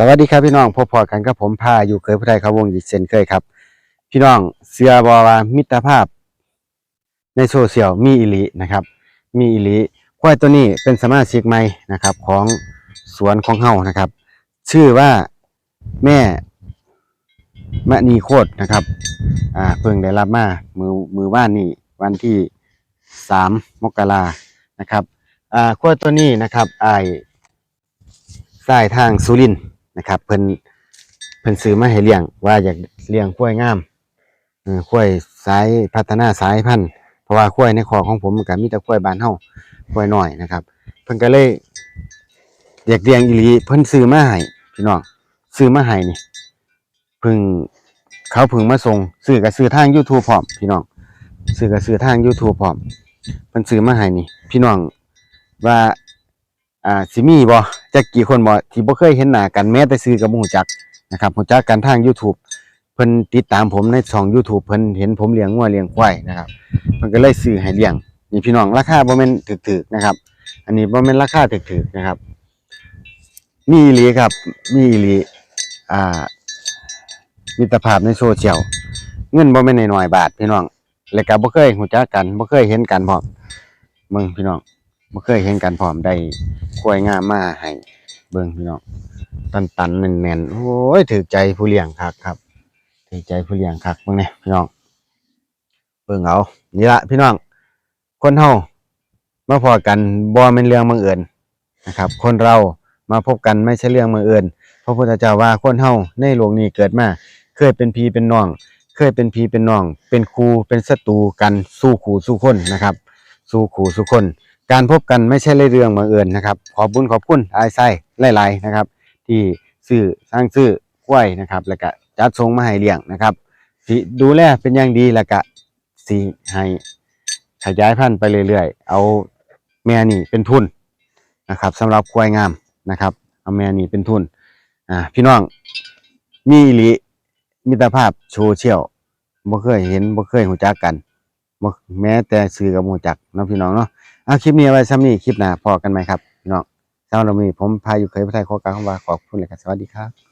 สวัสดีครับพี่น้องพบพอกันกับผมพาอยู่เคยผู้ไทยเขาวงอีกเช่นเคยครับ พี่น้องเสือบอว่ามิตรภาพ ในโซเชียลมีอิลินะครับ มีอิลิควายตัวนี้เป็นสมาชิกใหม่นะครับ ของสวนของเฮานะครับ ชื่อว่าแม่มะนีโคตรนะครับ อ่าเพิ่งได้รับมามือมือว่านนี่วันที่สามมกรานะครับ อ่าควายตัวนี้นะครับไอ้ายสายทางสุรินทร์ นะครับเพิ่นเพิ่นซื้อมาให้เลี้ยงว่าอยากเลี้ยงควยงามเออควยสายพัฒนาสายพันธุ์เพราะว่าควยในคอของผมมันก็มีแต่ควยบานเฮาควายน้อยนะครับ เพิ่นก็เลยอยากเลี้ยงอีหลีเพิ่นซื้อมาให้พี่น้องซื้อมาให้นี่พิ่งเขาพิ่งมาส่งซื้อก็ซื้อทาง YouTube พร้อมพี่น้องซื้อก็ซื้อทาง YouTube พร้อมเพิ่นซื้อมาให้นี่ พี่น้องว่า อ่าสิมีบ่จักกี่คนบ่ที่บ่เคยเห็นหน้ากันแม้แต่ซื้อกับบ่ฮู้จักนะครับฮู้จักกันทาง YouTube เพิ่นติดตามผมในช่อง YouTube เพิ่นเห็นผมเลี้ยงงัวเลี้ยงควายนะครับเพิ่นก็เลยซื้อให้เลี้ยงนี่พี่น้องราคาบ่แม่นถูกๆนะครับ อันนี้บ่แม่นราคาถูกๆนะครับ มีอีหลีครับ มีอีหลีอ่ามิตรภาพในโซเชียลเงินบ่แม่นน้อยๆบาทพี่น้องแล้วก็บ่เคยฮู้จักกันบ่เคยเห็นกันพร้อมมึงพี่น้อง บ่เคยเห็นกันพร้อมได้ควยงามมาให้เบิ่งพี่น้องตันตันๆแน่นๆโอ้ยถือใจผู้เลี้ยงคักครับถือใจผู้เลี้ยงคักเบิ่งนี่พี่น้องเบิ่งเอานี่ละพี่น้อง คนเฮามาพอกันบ่แม่นเรื่องบังเอิญนะครับ คนเรามาพบกันไม่ใช่เรื่องบังเอิญพระพุทธเจ้าว่าคนเฮาในโลกนี้เกิดมาเคยเป็นพีเป็นน้อง เคยเป็นพีเป็นน้อง เป็นครูเป็นศัตรูกันสู้ขู่สู้คนนะครับ สู้ขู่สู้คน การพบกันไม่ใช่เรื่องบังเอิญนะครับ ขอบุญขอบคุณอายไส้หลายๆนะครับ ที่ซื้อสร้างซื้อกล้วยนะครับ แล้วก็จัดส่งมาให้เลี้ยงนะครับสิดูแลเป็นอย่างดีแล้วก็สิให้ขยายพันธุ์ไปเรื่อยๆ เอาแม่นี่เป็นทุนนะครับสำหรับควยงามนะครับ เอาแม่นี่เป็นทุนอ่าพี่น้องมีอีหลีมิตรภาพโซเชียลบ่เคยเห็นบ่เคยหูจักกัน บ่แม้แต่ซื้อกับหูจักเนาะพี่น้องเนาะเอาคลิปนี้เอาไว้ซ้ำนี้คลิปหน้าพอกันไหมครับพี่น้องสำหรับวันนี้ผมพาอยู่เคยพระไทยขอกาคำว่าขอบคุณเลยครับสวัสดีครับ